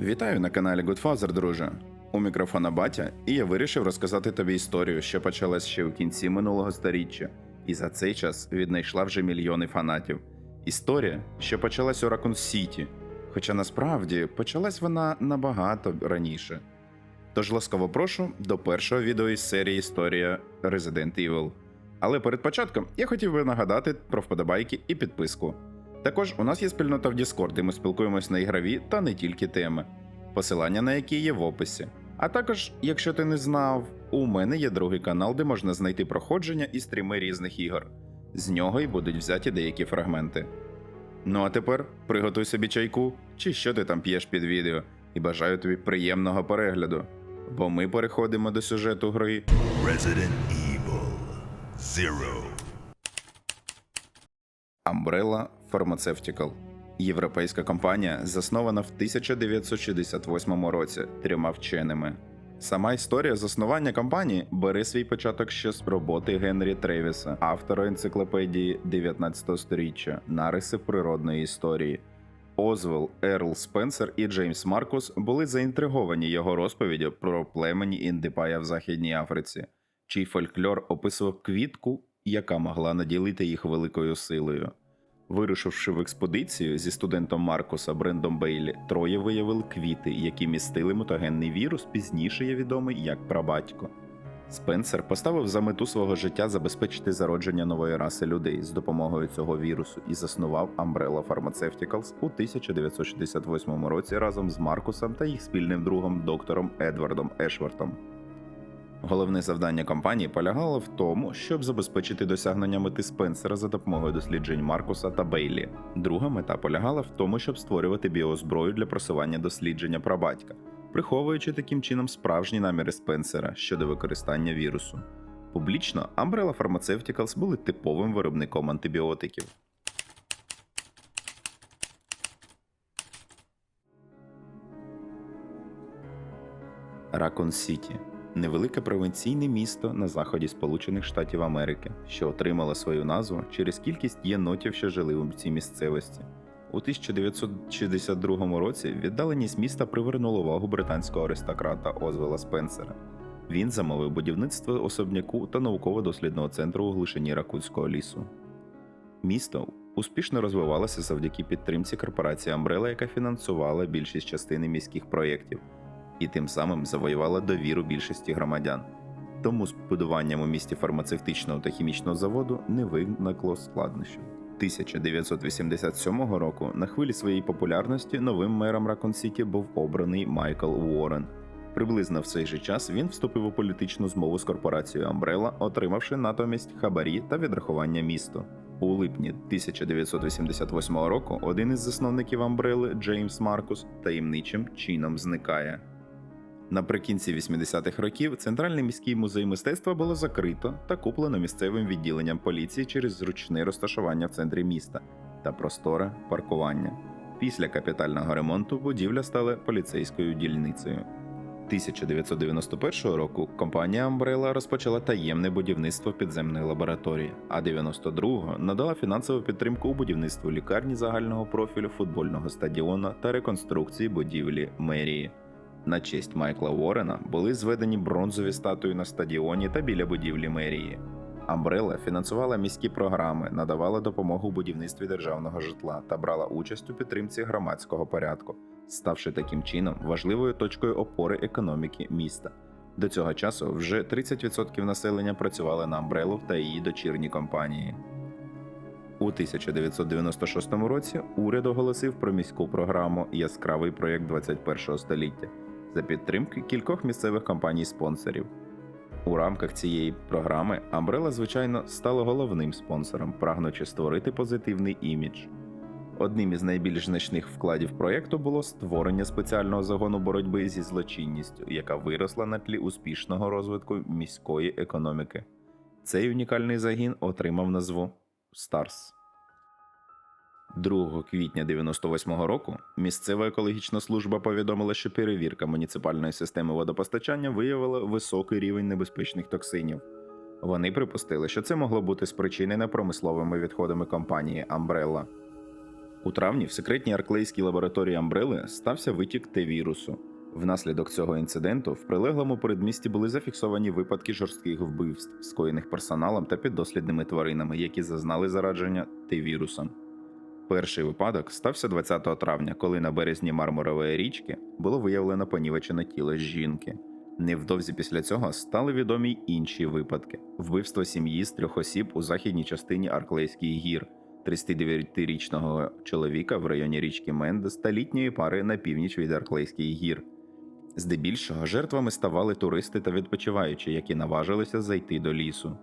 Вітаю на каналі Godfather, друже. У мікрофона Батя, і я вирішив розказати тобі історію, що почалась ще у кінці минулого сторіччя, і за цей час віднайшла вже мільйони фанатів. Історія, що почалась у Ракун Сіті, хоча насправді почалась вона набагато раніше. Тож ласкаво прошу до першого відео із серії Історія Resident Evil. Але перед початком я хотів би нагадати про вподобайки і підписку. Також у нас є спільнота в Discord, де ми спілкуємось на ігрові та не тільки теми, посилання на які є в описі. А також, якщо ти не знав, у мене є другий канал, де можна знайти проходження і стріми різних ігор. З нього й будуть взяті деякі фрагменти. Ну а тепер приготуй собі чайку, чи що ти там п'єш під відео, і бажаю тобі приємного перегляду. Бо ми переходимо до сюжету гри Resident Evil Zero. Umbrella Pharmaceutical. Європейська компанія заснована в 1968 році трьома вченими. Сама історія заснування компанії бере свій початок ще з роботи Генрі Тревіса, автора енциклопедії 19 століття Нариси природної історії. Озвел, Ерл Спенсер і Джеймс Маркус були заінтриговані його розповіддю про племені індипая в Західній Африці, чий фольклор описував квітку, яка могла наділити їх великою силою. Вирушивши в експедицію зі студентом Маркуса Брендом Бейлі, троє виявили квіти, які містили мутагенний вірус, пізніше є відомий як прабатько. Спенсер поставив за мету свого життя забезпечити зародження нової раси людей з допомогою цього вірусу і заснував Umbrella Pharmaceuticals у 1968 році разом з Маркусом та їх спільним другом доктором Едвардом Ешвартом. Головне завдання компанії полягало в тому, щоб забезпечити досягнення мети Спенсера за допомогою досліджень Маркуса та Бейлі. Друга мета полягала в тому, щоб створювати біозброю для просування дослідження прабатька, приховуючи таким чином справжні наміри Спенсера щодо використання вірусу. Публічно Umbrella Pharmaceuticals були типовим виробником антибіотиків. Ракон Сіті невелике провінційне місто на заході Сполучених Штатів Америки, що отримало свою назву через кількість єнотів, що жили у цій місцевості. У 1962 році віддаленість міста привернула увагу британського аристократа Озвела Спенсера. Він замовив будівництво особняку та науково-дослідного центру у глушині Ракутського лісу. Місто успішно розвивалося завдяки підтримці корпорації Umbrella, яка фінансувала більшість частини міських проєктів і тим самим завоювала довіру більшості громадян. Тому з будуванням у місті фармацевтичного та хімічного заводу не виникло складнощів. 1987 року на хвилі своєї популярності новим мером Ракон Сіті був обраний Майкл Уоррен. Приблизно в цей же час він вступив у політичну змову з корпорацією Umbrella, отримавши натомість хабарі та відрахування місту. У липні 1988 року один із засновників Umbrella, Джеймс Маркус, таємничим чином зникає. Наприкінці 80-х років Центральний міський музей мистецтва було закрито та куплено місцевим відділенням поліції через зручне розташування в центрі міста та просторе паркування. Після капітального ремонту будівля стала поліцейською дільницею. 1991 року компанія Umbrella розпочала таємне будівництво підземної лабораторії, а 92-го надала фінансову підтримку у будівництву лікарні загального профілю, футбольного стадіону та реконструкції будівлі мерії. На честь Майкла Уоррена були зведені бронзові статуї на стадіоні та біля будівлі мерії. Umbrella фінансувала міські програми, надавала допомогу будівництві державного житла та брала участь у підтримці громадського порядку, ставши таким чином важливою точкою опори економіки міста. До цього часу вже 30% населення працювали на Umbrella та її дочірні компанії. У 1996 році уряд оголосив про міську програму Яскравий проєкт 21 століття за підтримки кількох місцевих компаній-спонсорів. У рамках цієї програми Umbrella, звичайно, стала головним спонсором, прагнучи створити позитивний імідж. Одним із найбільш значних вкладів проєкту було створення спеціального загону боротьби зі злочинністю, яка виросла на тлі успішного розвитку міської економіки. Цей унікальний загін отримав назву STARS. 2 квітня 98-го року місцева екологічна служба повідомила, що перевірка муніципальної системи водопостачання виявила високий рівень небезпечних токсинів. Вони припустили, що це могло бути спричинене промисловими відходами компанії Umbrella. У травні в секретній арклейській лабораторії Амбрели стався витік Т-вірусу. Внаслідок цього інциденту в прилеглому передмісті були зафіксовані випадки жорстких вбивств, скоєних персоналом та піддослідними тваринами, які зазнали зарадження Т-вірусом. Перший випадок стався 20 травня, коли на березні Мармурової річки було виявлено понівечене тіло жінки. Невдовзі після цього стали відомі інші випадки: вбивство сім'ї з трьох осіб у західній частині Арклейських гір, 39-річного чоловіка в районі річки Мендес та літньої пари на північ від Арклейських гір. Здебільшого жертвами ставали туристи та відпочиваючі, які наважилися зайти до лісу.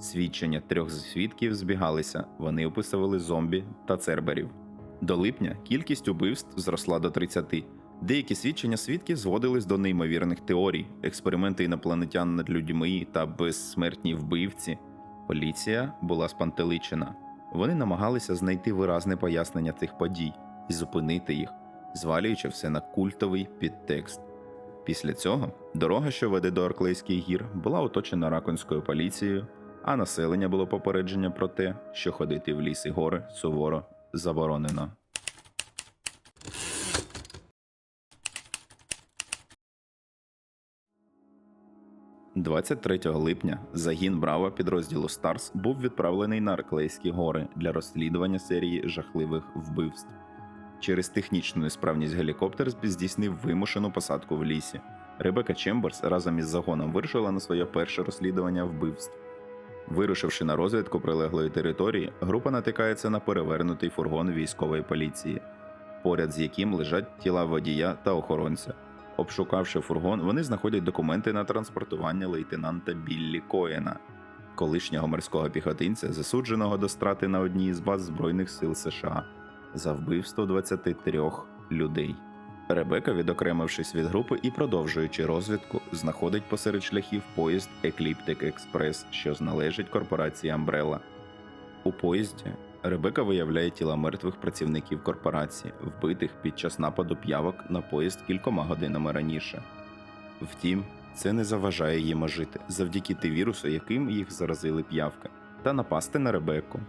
Свідчення трьох свідків збігалися, вони описували зомбі та церберів. До липня кількість убивств зросла до 30. Деякі свідчення свідків зводились до неймовірних теорій, експерименти інопланетян над людьми та безсмертні вбивці. Поліція була спантеличена. Вони намагалися знайти виразне пояснення цих подій і зупинити їх, звалюючи все на культовий підтекст. Після цього дорога, що веде до Арклейських гір, була оточена раконською поліцією, а населення було попередження про те, що ходити в ліс і гори суворо заборонено. – 23 липня загін Браво підрозділу Старс був відправлений на Арклейські гори для розслідування серії жахливих вбивств. Через технічну несправність гелікоптер здійснив вимушену посадку в лісі. Ребека Чемберс разом із загоном вирушила на своє перше розслідування вбивств. Вирушивши на розвідку прилеглої території, група натикається на перевернутий фургон військової поліції, поряд з яким лежать тіла водія та охоронця. Обшукавши фургон, вони знаходять документи на транспортування лейтенанта Біллі Коєна, колишнього морського піхотинця, засудженого до страти на одній із баз Збройних сил США за вбивство 23 людей. Ребека, відокремившись від групи і продовжуючи розвідку, знаходить посеред шляхів поїзд Екліптик Експрес, що належить корпорації Umbrella. У поїзді Ребека виявляє тіла мертвих працівників корпорації, вбитих під час нападу п'явок на поїзд кількома годинами раніше. Втім, це не заважає їм ожити завдяки Т-вірусу, яким їх заразили п'явки, та напасти на Ребекку.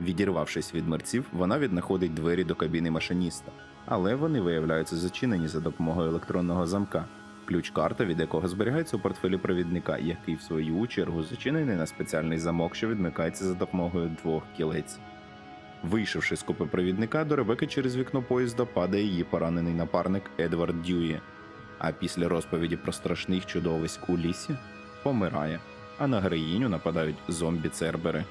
Відірвавшись від мерців, вона віднаходить двері до кабіни машиніста, але вони виявляються зачинені за допомогою електронного замка, ключ-карта від якого зберігається у портфелі провідника, який в свою чергу зачинений на спеціальний замок, що відмикається за допомогою двох кілець. Вийшовши з купи провідника, до Ребеки через вікно поїзда падає її поранений напарник Едвард Дьюї. А після розповіді про страшних чудовиськ у лісі помирає, а на героїню нападають зомбі-цербери.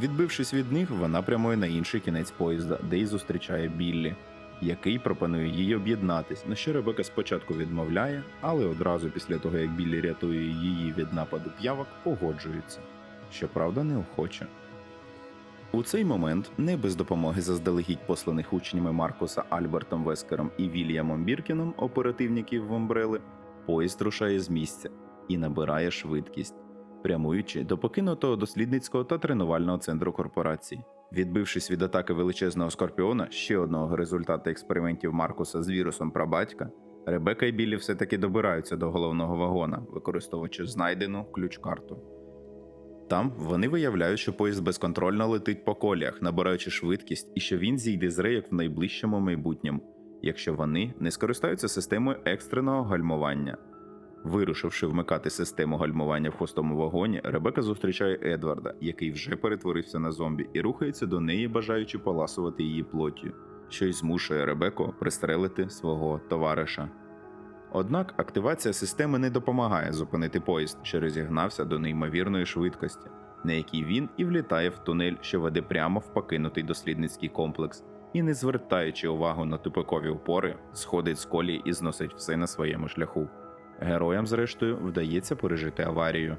Відбившись від них, вона прямує на інший кінець поїзда, де й зустрічає Біллі, який пропонує їй об'єднатись, на що Ребека спочатку відмовляє, але одразу після того, як Біллі рятує її від нападу п'явок, погоджується. Щоправда, неохоче. У цей момент, не без допомоги заздалегідь посланих учнями Маркуса Альбертом Вескером і Вільямом Біркіном, оперативників в Умбрели, поїзд рушає з місця і набирає швидкість, прямуючи до покинутого дослідницького та тренувального центру корпорації. Відбившись від атаки величезного скорпіона, ще одного результату експериментів Маркуса з вірусом прабатька, Ребека і Біллі все-таки добираються до головного вагона, використовуючи знайдену ключ-карту. Там вони виявляють, що поїзд безконтрольно летить по коліях, набираючи швидкість, і що він зійде з рейок в найближчому майбутньому, якщо вони не скористаються системою екстреного гальмування. Вирушивши вмикати систему гальмування в хвостому вагоні, Ребека зустрічає Едварда, який вже перетворився на зомбі, і рухається до неї, бажаючи поласувати її плоттю, що й змушує Ребеку пристрелити свого товариша. Однак активація системи не допомагає зупинити поїзд, що розігнався до неймовірної швидкості, на якій він і влітає в тунель, що веде прямо в покинутий дослідницький комплекс, і, не звертаючи увагу на тупикові опори, сходить з колії і зносить все на своєму шляху. Героям, зрештою, вдається пережити аварію.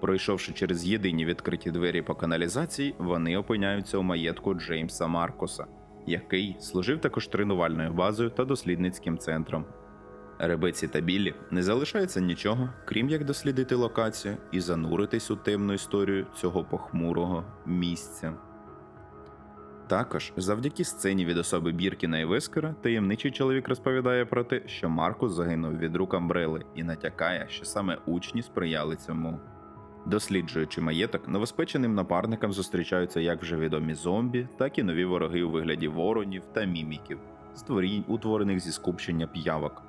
Пройшовши через єдині відкриті двері по каналізації, вони опиняються у маєтку Джеймса Маркуса, який служив також тренувальною базою та дослідницьким центром. Ребеці та Біллі не залишається нічого, крім як дослідити локацію і зануритись у темну історію цього похмурого місця. Також, завдяки сцені від особи Біркіна і Вескера, таємничий чоловік розповідає про те, що Маркус загинув від рук Амбрели і натякає, що саме учні сприяли цьому. Досліджуючи маєток, новоспеченим напарникам зустрічаються як вже відомі зомбі, так і нові вороги у вигляді воронів та міміків, створінь, утворених зі скупчення п'явок.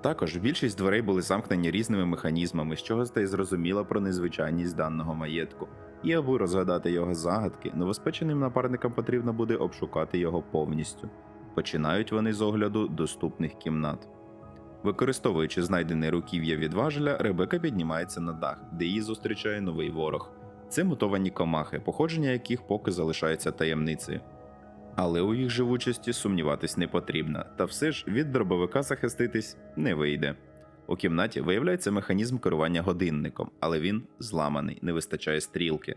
Також більшість дверей були замкнені різними механізмами, з чого стає зрозуміло про незвичайність даного маєтку. І аби розгадати його загадки, новоспеченим напарникам потрібно буде обшукати його повністю. Починають вони з огляду доступних кімнат. Використовуючи знайдене руків'я від важеля, Ребека піднімається на дах, де її зустрічає новий ворог. Це мутовані комахи, походження яких поки залишається таємницею. Але у їх живучості сумніватись не потрібно, та все ж від дробовика захиститись не вийде. У кімнаті виявляється механізм керування годинником, але він зламаний, не вистачає стрілки.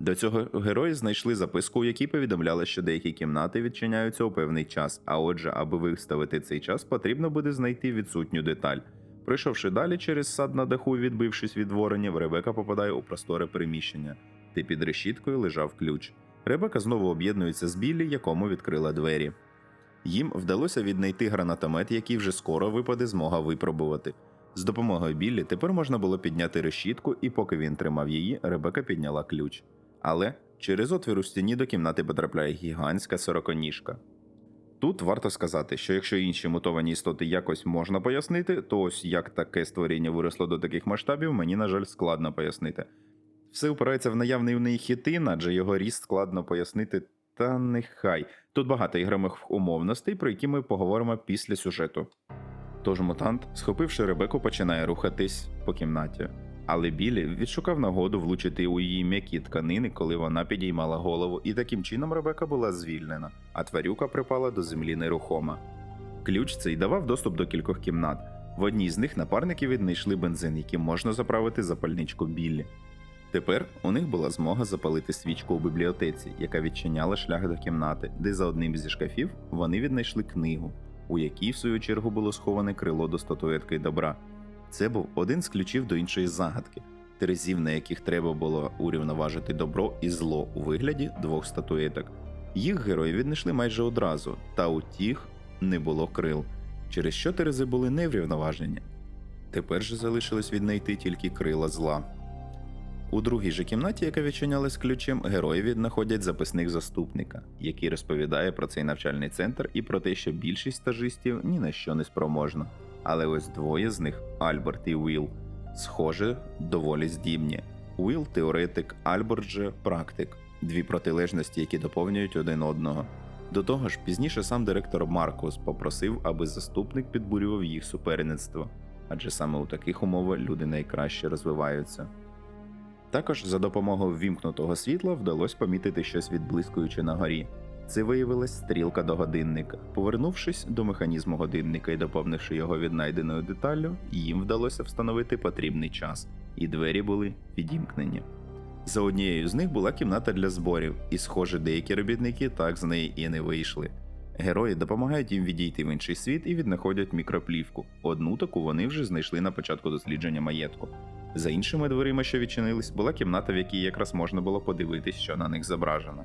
До цього герої знайшли записку, у якій повідомляли, що деякі кімнати відчиняються у певний час, а отже, аби виставити цей час, потрібно буде знайти відсутню деталь. Пройшовши далі через сад на даху, відбившись від воронів, Ребека попадає у просторе приміщення, де під решіткою лежав ключ. Ребека знову об'єднується з Біллі, якому відкрила двері. Їм вдалося віднайти гранатомет, який вже скоро випаде змога випробувати. З допомогою Біллі тепер можна було підняти решітку, і поки він тримав її, Ребека підняла ключ. Але через отвір у стіні до кімнати потрапляє гігантська сороконіжка. Тут варто сказати, що якщо інші мутовані істоти якось можна пояснити, то ось як таке створіння виросло до таких масштабів, мені, на жаль, складно пояснити. Все опирається в наявний в неї хітин, адже його ріст складно пояснити, та нехай. Тут багато ігрових умовностей, про які ми поговоримо після сюжету. Тож мутант, схопивши Ребеку, починає рухатись по кімнаті. Але Білі відшукав нагоду влучити у її м'які тканини, коли вона підіймала голову, і таким чином Ребека була звільнена, а тварюка припала до землі нерухома. Ключ цей давав доступ до кількох кімнат. В одній з них напарники віднайшли бензин, яким можна заправити запальничку Біллі. Тепер у них була змога запалити свічку у бібліотеці, яка відчиняла шлях до кімнати, де за одним зі шкафів вони віднайшли книгу, у якій, в свою чергу, було сховане крило до статуетки добра. Це був один з ключів до іншої загадки, терезів, на яких треба було урівноважити добро і зло у вигляді двох статуеток. Їх герої віднайшли майже одразу, та у тих не було крил, через що терези були неврівноважені. Тепер же залишилось віднайти тільки крила зла. У другій же кімнаті, яка відчинялась ключем, герої віднаходять записник заступника, який розповідає про цей навчальний центр і про те, що більшість стажистів ні на що не спроможна. Але ось двоє з них, Альберт і Уіл, схоже, доволі здібні. Уіл теоретик, Альберт же практик, дві протилежності, які доповнюють один одного. До того ж, пізніше сам директор Маркус попросив, аби заступник підбурював їх суперництво, адже саме у таких умовах люди найкраще розвиваються. Також за допомогою ввімкнутого світла вдалося помітити щось відблискуюче на горі. Це виявилась стрілка до годинника. Повернувшись до механізму годинника і доповнивши його віднайденою деталлю, їм вдалося встановити потрібний час, і двері були відімкнені. За однією з них була кімната для зборів, і, схоже, деякі робітники так з неї і не вийшли. Герої допомагають їм відійти в інший світ і віднаходять мікроплівку. Одну таку вони вже знайшли на початку дослідження маєтку. За іншими дверима, що відчинились, була кімната, в якій якраз можна було подивитись, що на них зображено.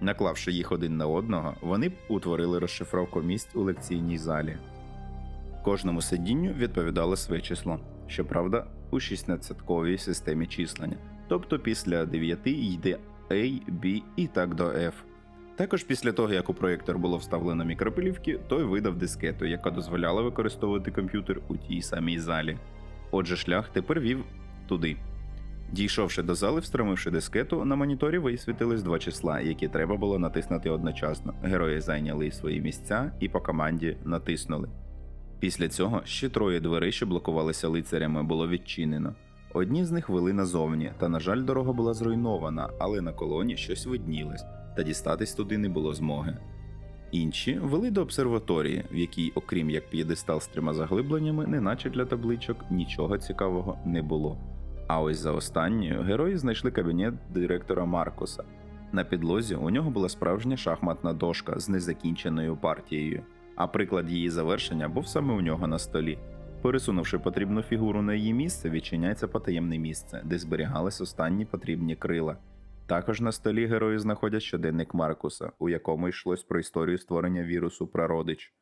Наклавши їх один на одного, вони утворили розшифровку місць у лекційній залі. Кожному сидінню відповідало своє число, щоправда, у 16-ковій системі числення, тобто після 9 йде A, B і так до F. Також після того, як у проєктор було вставлено мікропилівки, той видав дискету, яка дозволяла використовувати комп'ютер у тій самій залі. Отже, шлях тепер вів туди. Дійшовши до зали, встромивши дискету, на моніторі висвітились два числа, які треба було натиснути одночасно. Герої зайняли свої місця і по команді натиснули. Після цього ще троє дверей, що блокувалися лицарями, було відчинено. Одні з них вели назовні, та, на жаль, дорога була зруйнована, але на колоні щось виднілось, та дістатись туди не було змоги. Інші вели до обсерваторії, в якій, окрім як п'єдестал з трьома заглибленнями, неначе для табличок, нічого цікавого не було. А ось за останньою герої знайшли кабінет директора Маркуса. На підлозі у нього була справжня шахматна дошка з незакінченою партією, а приклад її завершення був саме у нього на столі. Пересунувши потрібну фігуру на її місце, відчиняється потаємне місце, де зберігались останні потрібні крила. Також на столі герої знаходять щоденник Маркуса, у якому йшлось про історію створення вірусу Прародич.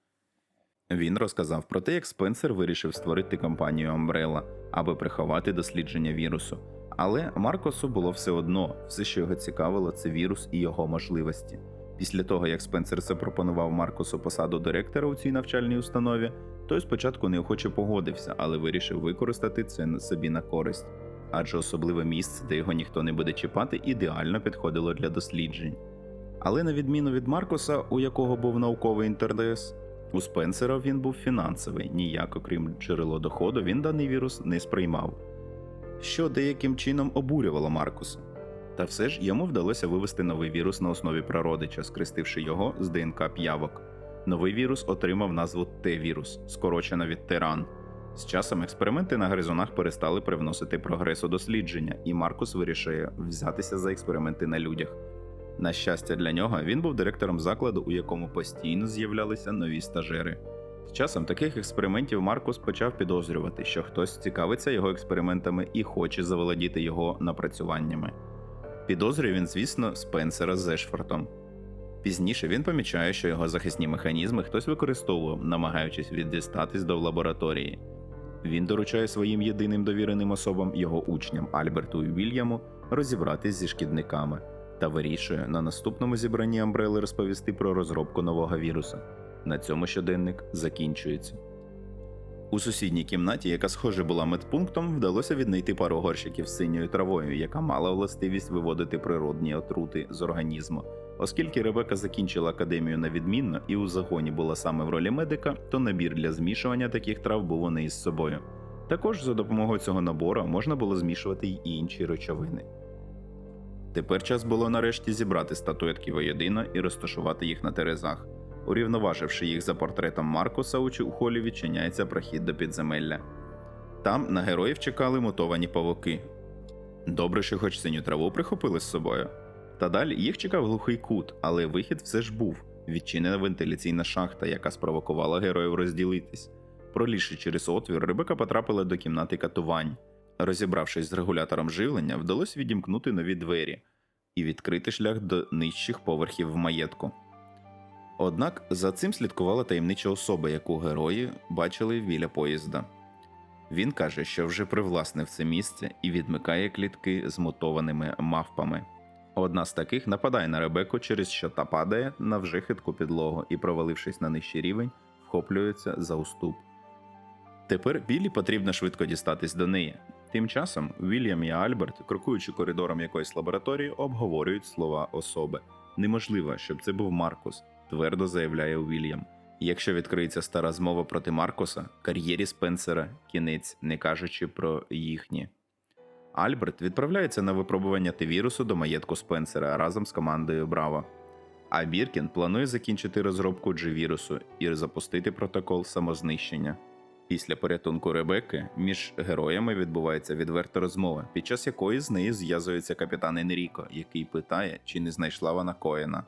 Він розказав про те, як Спенсер вирішив створити компанію Umbrella, аби приховати дослідження вірусу. Але Маркосу було все одно, все, що його цікавило, це вірус і його можливості. Після того, як Спенсер запропонував Маркусу посаду директора у цій навчальній установі, той спочатку неохоче погодився, але вирішив використати це собі на користь. Адже особливе місце, де його ніхто не буде чіпати, ідеально підходило для досліджень. Але на відміну від Маркуса, у якого був науковий інтерес, у Спенсера він був фінансовий, ніяк окрім джерело доходу, він даний вірус не сприймав, що деяким чином обурювало Маркуса. Та все ж йому вдалося вивести новий вірус на основі прародича, скрестивши його з ДНК п'явок. Новий вірус отримав назву Т-вірус, скорочено від тиран. З часом експерименти на гризунах перестали привносити прогрес у дослідження, і Маркус вирішує взятися за експерименти на людях. На щастя для нього, він був директором закладу, у якому постійно з'являлися нові стажери. З часом таких експериментів Маркус почав підозрювати, що хтось цікавиться його експериментами і хоче заволодіти його напрацюваннями. Підозрює він, звісно, Спенсера з Ешфортом. Пізніше він помічає, що його захисні механізми хтось використовував, намагаючись віддістатись до лабораторії. Він доручає своїм єдиним довіреним особам, його учням Альберту і Вільяму, розібратись зі шкідниками та вирішує на наступному зібранні Амбрели розповісти про розробку нового віруса. На цьому щоденник закінчується. У сусідній кімнаті, яка схоже була медпунктом, вдалося віднайти пару горщиків з синьою травою, яка мала властивість виводити природні отрути з організму. Оскільки Ребека закінчила академію на відмінно і у загоні була саме в ролі медика, то набір для змішування таких трав був у неї з собою. Також за допомогою цього набору можна було змішувати й інші речовини. Тепер час було нарешті зібрати статуетки воєдино і розташувати їх на терезах. Урівноваживши їх за портретом Маркуса, у холі відчиняється прохід до підземелля. Там на героїв чекали мутовані павуки. Добре, що хоч синю траву прихопили з собою. Та далі їх чекав глухий кут, але вихід все ж був відчинена вентиляційна шахта, яка спровокувала героїв розділитись. Пролізши через отвір, Ребека потрапила до кімнати катувань. Розібравшись з регулятором живлення, вдалося відімкнути нові двері і відкрити шлях до нижчих поверхів в маєтку. Однак за цим слідкувала таємнича особа, яку герої бачили біля поїзда. Він каже, що вже привласнив це місце і відмикає клітки з мутованими мавпами. Одна з таких нападає на Ребеку, через що та падає на вже хитку підлогу і, провалившись на нижчий рівень, вхоплюється за уступ. Тепер Біллі потрібно швидко дістатись до неї. Тим часом Вільям і Альберт, крокуючи коридором якоїсь лабораторії, обговорюють слова особи. Неможливо, щоб це був Маркус, твердо заявляє Вільям. Якщо відкриється стара змова проти Маркуса, кар'єрі Спенсера кінець, не кажучи про їхні. Альберт відправляється на випробування Т-вірусу до маєтку Спенсера разом з командою Браво. А Біркін планує закінчити розробку G-вірусу і запустити протокол самознищення. Після порятунку Ребекки між героями відбувається відверта розмова, під час якої з нею зв'язується капітан Енріко, який питає, чи не знайшла вона Коена.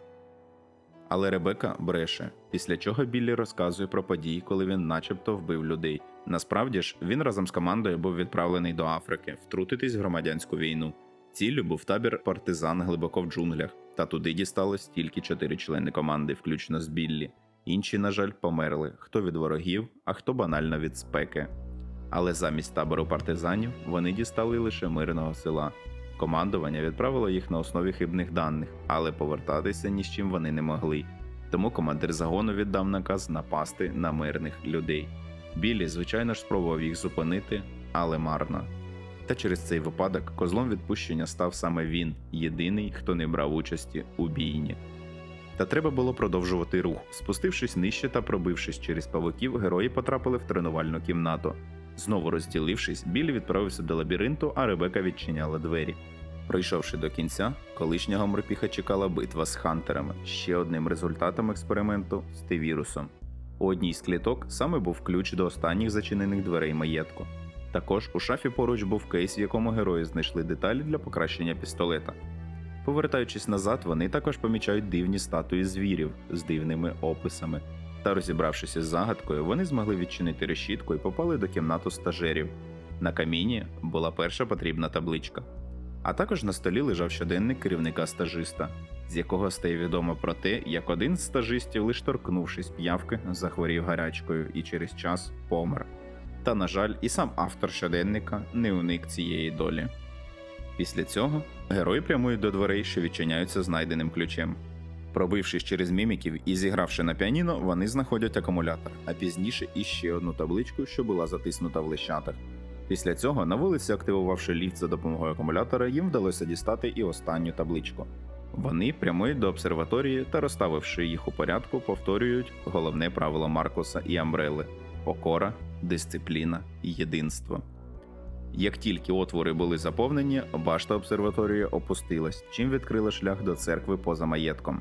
Але Ребека бреше, після чого Біллі розказує про події, коли він начебто вбив людей. Насправді ж, він разом з командою був відправлений до Африки втрутитись в громадянську війну. Ціллю був табір партизан глибоко в джунглях, та туди дісталось тільки чотири члени команди, включно з Біллі. Інші, на жаль, померли хто від ворогів, а хто банально від спеки. Але замість табору партизанів вони дістали лише мирного села. Командування відправило їх на основі хибних даних, але повертатися ні з чим вони не могли. Тому командир загону віддав наказ напасти на мирних людей. Білі, звичайно ж, спробував їх зупинити, але марно. Та через цей випадок козлом відпущення став саме він, єдиний, хто не брав участі у бійні. Та треба було продовжувати рух. Спустившись нижче та пробившись через павуків, герої потрапили в тренувальну кімнату. Знову розділившись, Білі відправився до лабіринту, а Ребека відчиняла двері. Пройшовши до кінця, колишнього морпіха чекала битва з хантерами, ще одним результатом експерименту з Т-вірусом. У одній з кліток саме був ключ до останніх зачинених дверей маєтку. Також у шафі поруч був кейс, в якому герої знайшли деталі для покращення пістолета. Повертаючись назад, вони також помічають дивні статуї звірів з дивними описами. Та розібравшись із загадкою, вони змогли відчинити решітку і попали до кімнату стажерів. На каміні була перша потрібна табличка. А також на столі лежав щоденник керівника стажиста, з якого стає відомо про те, як один з стажистів, лиш торкнувшись п'явки, захворів гарячкою і через час помер. Та, на жаль, і сам автор щоденника не уник цієї долі. Після цього герої прямують до дверей, що відчиняються знайденим ключем. Пробившись через міміків і зігравши на піаніно, вони знаходять акумулятор, а пізніше іще одну табличку, що була затиснута в лищатах. Після цього на вулиці, активувавши ліфт за допомогою акумулятора, їм вдалося дістати і останню табличку. Вони прямують до обсерваторії та, розставивши їх у порядку, повторюють головне правило Маркуса і Амбрели покора, дисципліна єдинство. Як тільки отвори були заповнені, башта обсерваторії опустилась, чим відкрила шлях до церкви поза маєтком.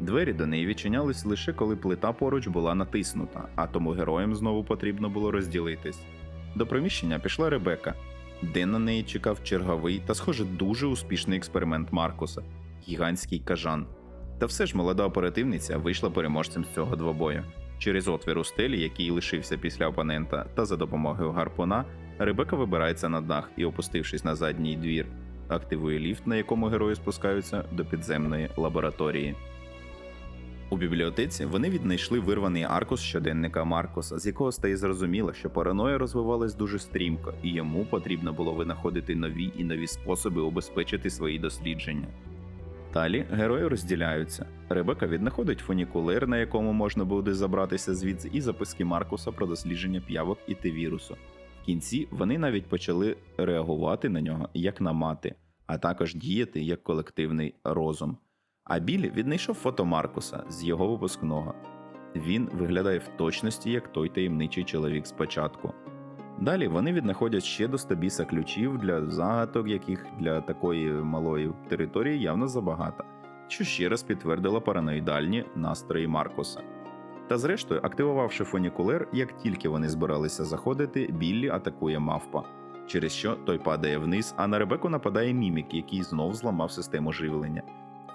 Двері до неї відчинялись лише коли плита поруч була натиснута, а тому героям знову потрібно було розділитись. До приміщення пішла Ребека, де на неї чекав черговий та, схоже, дуже успішний експеримент Маркуса гігантський кажан. Та все ж молода оперативниця вийшла переможцем з цього двобою. Через отвір у стелі, який лишився після опонента, та за допомогою гарпуна, Ребека вибирається на дах і, опустившись на задній двір, активує ліфт, на якому герої спускаються до підземної лабораторії. У бібліотеці вони віднайшли вирваний аркус щоденника Маркуса, з якого стає зрозуміло, що параноя розвивалась дуже стрімко, і йому потрібно було винаходити нові і нові способи убезпечити свої дослідження. Далі герої розділяються. Ребека віднаходить фунікулер, на якому можна буде забратися звідси, і записки Маркуса про дослідження п'явок і Т-вірусу. В кінці вони навіть почали реагувати на нього як на мати, а також діяти як колективний розум. А Білі віднайшов фото Маркуса з його випускного. Він виглядає в точності як той таємничий чоловік спочатку. Далі вони віднаходять ще до стабіса ключів для загадок, яких для такої малої території явно забагато, що ще раз підтвердило параноїдальні настрої Маркуса. Та зрештою, активувавши фунікулер, як тільки вони збиралися заходити, Біллі атакує мавпа, через що той падає вниз, а на Ребеку нападає мімік, який знов зламав систему живлення.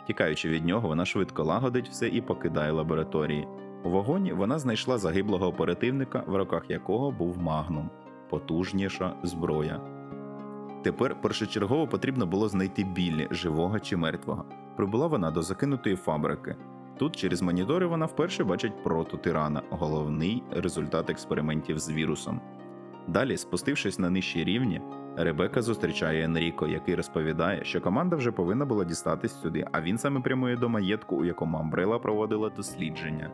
Тікаючи від нього, вона швидко лагодить все і покидає лабораторії. У вагоні вона знайшла загиблого оперативника, в руках якого був магнум потужніша зброя. Тепер першочергово потрібно було знайти Біллі, живого чи мертвого. Прибула вона до закинутої фабрики. Тут через монітори вона вперше бачить прототирана, головний результат експериментів з вірусом. Далі, спустившись на нижчі рівні, Ребека зустрічає Енріко, який розповідає, що команда вже повинна була дістатись сюди, а він саме прямує до маєтку, у якому Амбрела проводила дослідження.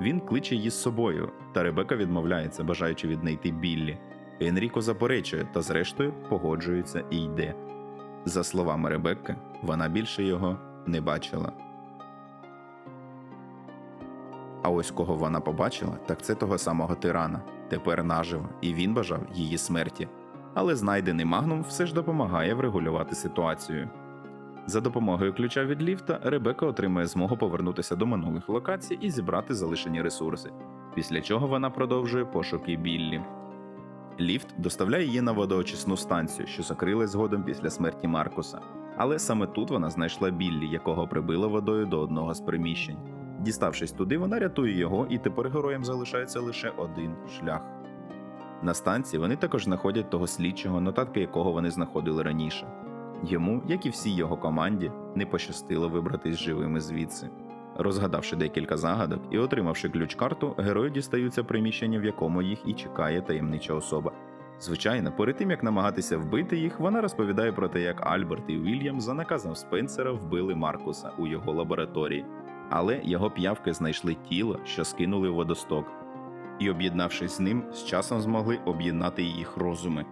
Він кличе її з собою, та Ребека відмовляється, бажаючи віднайти Біллі. Енріко заперечує та, зрештою, погоджується і йде. За словами Ребекки, вона більше його не бачила. А ось кого вона побачила, так це того самого тирана, тепер наживо, і він бажав її смерті. Але знайдений магнум все ж допомагає врегулювати ситуацію. За допомогою ключа від ліфта Ребека отримує змогу повернутися до минулих локацій і зібрати залишені ресурси, після чого вона продовжує пошуки Біллі. Ліфт доставляє її на водоочисну станцію, що закрилась згодом після смерті Маркуса. Але саме тут вона знайшла Біллі, якого прибила водою до одного з приміщень. Діставшись туди, вона рятує його, і тепер героям залишається лише один шлях. На станції вони також знаходять того слідчого, нотатки якого вони знаходили раніше. Йому, як і всій його команді, не пощастило вибратись живими звідси. Розгадавши декілька загадок і отримавши ключ-карту, герої дістаються приміщення, в якому їх і чекає таємнича особа. Звичайно, перед тим як намагатися вбити їх, вона розповідає про те, як Альберт і Вільям за наказом Спенсера вбили Маркуса у його лабораторії, але його п'явки знайшли тіло, що скинули в водосток, і, об'єднавшись з ним, з часом змогли об'єднати їх розуми.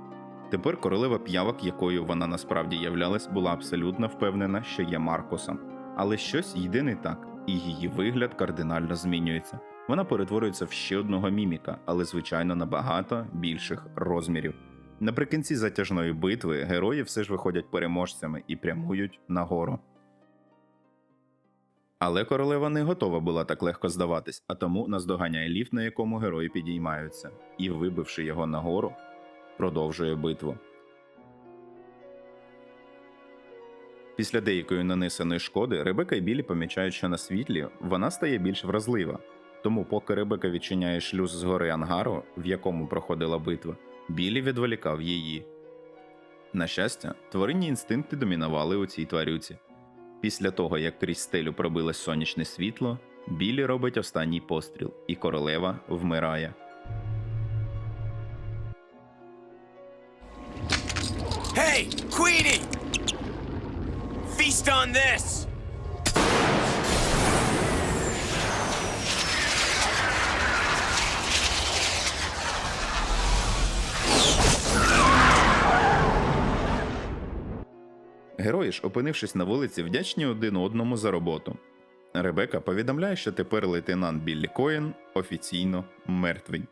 Тепер королева п'явок, якою вона насправді являлась, була абсолютно впевнена, що є Маркусом. Але щось йде не так, і її вигляд кардинально змінюється. Вона перетворюється в ще одного міміка, але звичайно набагато більших розмірів. Наприкінці затяжної битви герої все ж виходять переможцями і прямують нагору. Але королева не готова була так легко здаватись, а тому наздоганяє ліфт, на якому герої підіймаються, і, вибивши його нагору, продовжує битву. Після деякої нанесеної шкоди Ребека і Білі помічають, що на світлі вона стає більш вразлива. Тому, поки Ребека відчиняє шлюз з гори ангару, в якому проходила битва, Білі відволікав її. На щастя, тваринні інстинкти домінували у цій тварюці. Після того, як крізь стелю пробилось сонячне світло, Білі робить останній постріл, і королева вмирає. Hey, Queenie! feast on this! Герої ж, опинившись на вулиці, вдячні один одному за роботу. Ребека повідомляє, що тепер лейтенант Біллі Коін офіційно мертвий.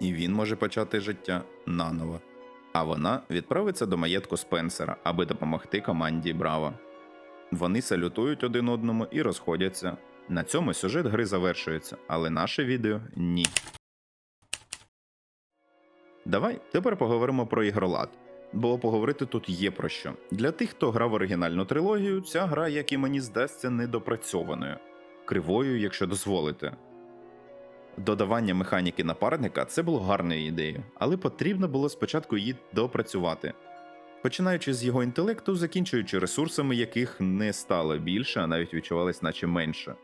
І він може почати життя наново. А вона відправиться до маєтку Спенсера, аби допомогти команді Браво. Вони салютують один одному і розходяться. На цьому сюжет гри завершується, але наше відео ні. Давай тепер поговоримо про ігролад. Бо поговорити тут є про що. Для тих, хто грав оригінальну трилогію, ця гра, як і мені здасться, недопрацьованою, кривою, якщо дозволите. Додавання механіки напарника це було гарною ідеєю, але потрібно було спочатку її допрацювати. Починаючи з його інтелекту, закінчуючи ресурсами, яких не стало більше, а навіть відчувалось наче менше.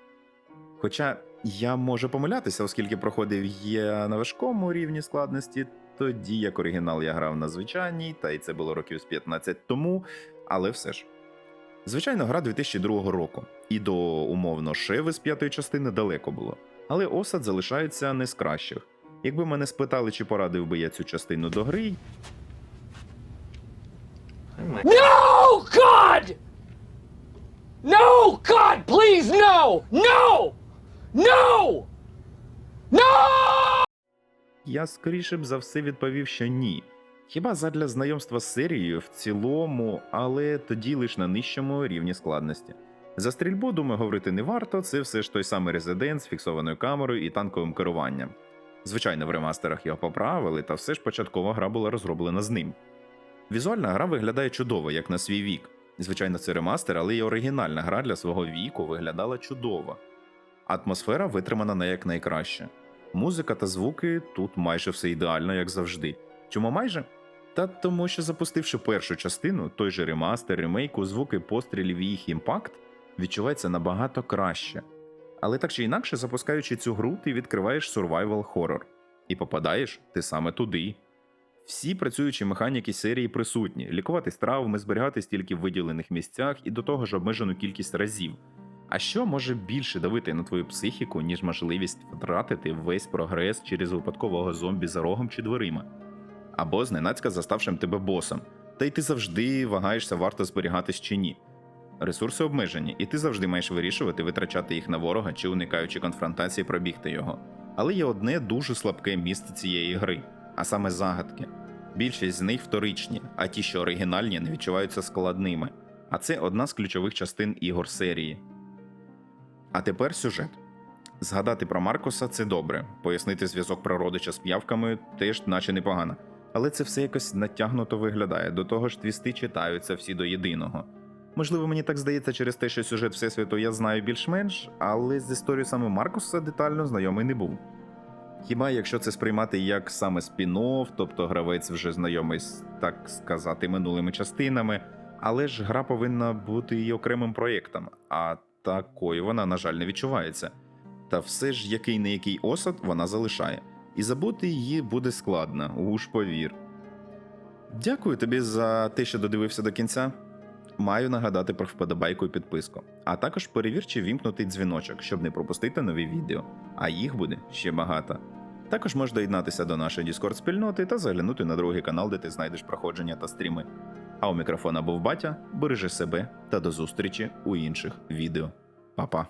Хоча я можу помилятися, оскільки проходив я на важкому рівні складності, тоді як оригінал я грав на звичайній, та й це було років з 15 тому, але все ж. Звичайно, гра 2002 року, і до умовно шеви з п'ятої частини далеко було. Але осад залишається не з кращих. Якби мене спитали, чи порадив би я цю частину до гри, No, God! No, God, please, no! No! No! No! Я скоріше б за все відповів, що ні. Хіба задля знайомства з серією в цілому, але тоді лише на нижчому рівні складності. За стрільбу, думаю, говорити не варто, це все ж той самий резидент з фіксованою камерою і танковим керуванням. Звичайно, в ремастерах його поправили, та все ж початкова гра була розроблена з ним. Візуальна гра виглядає чудово, як на свій вік. Звичайно, це ремастер, але й оригінальна гра для свого віку виглядала чудово. Атмосфера витримана на якнайкраще. Музика та звуки тут майже все ідеально, як завжди. Чому майже? Та тому, що запустивши першу частину, той же ремастер, ремейку, звуки пострілів і їх імпакт відчувається набагато краще. Але так чи інакше, запускаючи цю гру, ти відкриваєш survival horror. І попадаєш ти саме туди. Всі працюючі механіки серії присутні: лікуватись травми, зберігатись тільки в виділених місцях і до того ж обмежену кількість разів. А що може більше давити на твою психіку, ніж можливість втратити весь прогрес через випадкового зомбі за рогом чи дверима? Або зненацька заставшим тебе босом, та й ти завжди вагаєшся, варто зберігатись чи ні. Ресурси обмежені, і ти завжди маєш вирішувати, витрачати їх на ворога чи уникаючи конфронтації, пробігти його. Але є одне дуже слабке місце цієї гри, а саме загадки. Більшість з них вторичні, а ті, що оригінальні, не відчуваються складними. А це одна з ключових частин ігор серії. А тепер сюжет. Згадати про Маркуса це добре, пояснити зв'язок про родича з п'явками теж наче непогано. Але це все якось натягнуто виглядає, до того ж твісти читаються всі до єдиного. Можливо, мені так здається через те, що сюжет Всесвіту я знаю більш-менш, але з історією саме Маркуса детально знайомий не був. Хіба якщо це сприймати як саме спін-офф, тобто гравець вже знайомий з, так сказати, минулими частинами, але ж гра повинна бути і окремим проєктом, а такою вона, на жаль, не відчувається. Та все ж який не який осад вона залишає, і забути її буде складно, уж повір. Дякую тобі за те, що додивився до кінця. Маю нагадати про вподобайку і підписку, а також перевір, чи вімкнутий дзвіночок, щоб не пропустити нові відео, а їх буде ще багато. Також можеш доєднатися до нашої Discord спільноти та заглянути на другий канал, де ти знайдеш проходження та стріми. А у мікрофона був батя, бережи себе та до зустрічі у інших відео. Па-па!